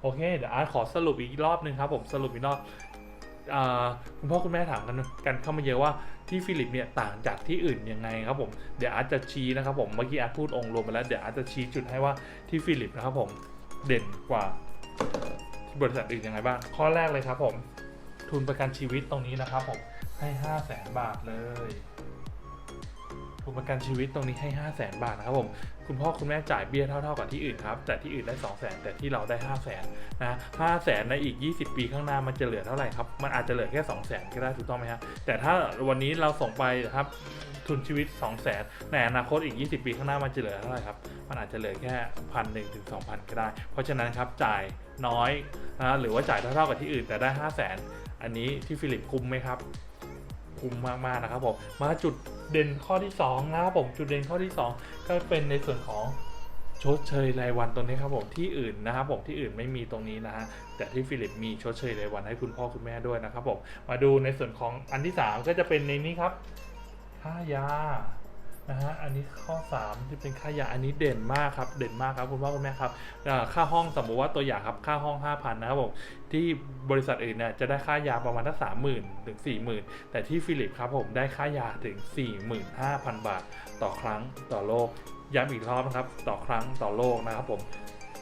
โอเค เดี๋ยวอาร์ตขอสรุปอีกรอบหนึ่งครับผมสรุปอีกรอบอคุณพ่อคุณแม่ถามกันกันเข้ามาเยอะว่าที่ฟิลิปเนี่ยต่างจากที่อื่นยังไงครับผมเดี๋ยวอาร์ตจะชี้นะครับผมเมื่อกี้อาร์ตพูดองค์รวมไปแล้วเดี๋ยวอาร์ตจะชี้จุดให้ว่าที่ฟิลิปนะครับผมเด่นกว่าบริษัทอื่นยังไงบ้างข้อแรกเลยครับผม ทุนประกันชีวิตตรงนี้นะครับผมให้ห้าแสนบาทเลย ทุนประกันชีวิตตรงนี้ให้ 5 0 0แสนบาทนะครับผม คุณพ่อคุณแม่จ่ายเบี้ยเท่า ๆกับที่อื่นครับ แต่ที่อื่นได้ 2 0 0แสนแต่ที่เราได้ 5 0 0แสนนะห้าแสนในอีก 20 ปีข้างหน้ามันจะเหลือเท่าไหร่ครับ มันอาจจะเหลือแค่ 2 0 0แสนก็ได้ถูกต้องไหมครับแต่ถ้าวันนี้เราส่งไปนะครับทุนชีวิต 2 0 0แสนในอนาคตอีก 20 ปีข้างหน้ามันจะเหลือเท่าไหร่ครับ มันอาจจะเหลือแค่พันหนึ่งถึงสองพันก็ได้ เพราะฉะนั้นครับจ่ายน้อยนะหรือว่าจ่ายเท่าๆกับที่อื่นแต่ได้ 5 0 0แสนอันนี้ที่ฟิลิปคุ้มไหมครับ คุ้มมากๆนะครับผมมาจุด เด่นข้อที่2นะครับผมจุดเด่นข้อที่ 2 ก็เป็นในส่วนของชดเชยรายวันตรงนี้ครับผมที่อื่นนะครับผมที่อื่นไม่มีตรงนี้นะฮะแต่ที่ฟิลิปมีชดเชยรายวันให้คุณพ่อคุณแม่ด้วยนะครับผมมาดูในส่วนของอันที่ 3 ก็จะเป็นในนี้ครับค่ายา นะฮะอันนี้ข้อ3ที่เป็นค่ายาอันนี้เด่นมากครับเด่นมากครับคุณพ่อคุณแม่ครับค่าห้องสมมติว่าตัวอย่างครับค่าห้อง 5,000นะครับผมที่บริษัทอื่นเนี่ยจะได้ค่ายาประมาณทั้งสามหมื่นถึงสี่หมื่นแต่ที่ฟิลิปครับผมได้ค่ายาถึง 45,000 บาท ต่อครั้งต่อโลกย้ำอีกรอบนะครับ ต่อครั้งต่อโลกนะครับผม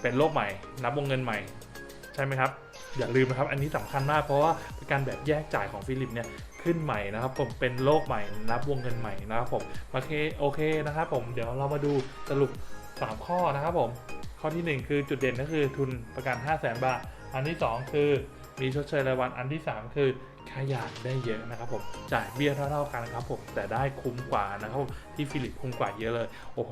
เป็นโลกใหม่ นับวงเงินใหม่ ใช่ไหมครับ อย่าลืมนะครับ อันนี้สำคัญมากเพราะว่าป็นการแบบแยกจ่ายของฟิลิปเนี่ยขึ้นใหม่นะครับ ผมเป็นโลกใหม่นับวงเงินใหม่นะครับผมโอเคโอเคนะครับผมเดี๋ยวเรามาดูสรุป 3 ข้อนะครับผมข้อทีหนึ่1 คือจุดเด่นก็คือทุนประกัน 5 0 0 0 0 0 บาท อันที่ 2 คือมีชดเชยรายวันอันที่ 3 คือค่ายได้เยอะนะครับผมจ่ายเบี้ยเท่าๆกันครับผมแต่ได้คุ้มกว่านะครับผมที่ฟิลิปคุ้มกว่าเยอะเลยโอ้โห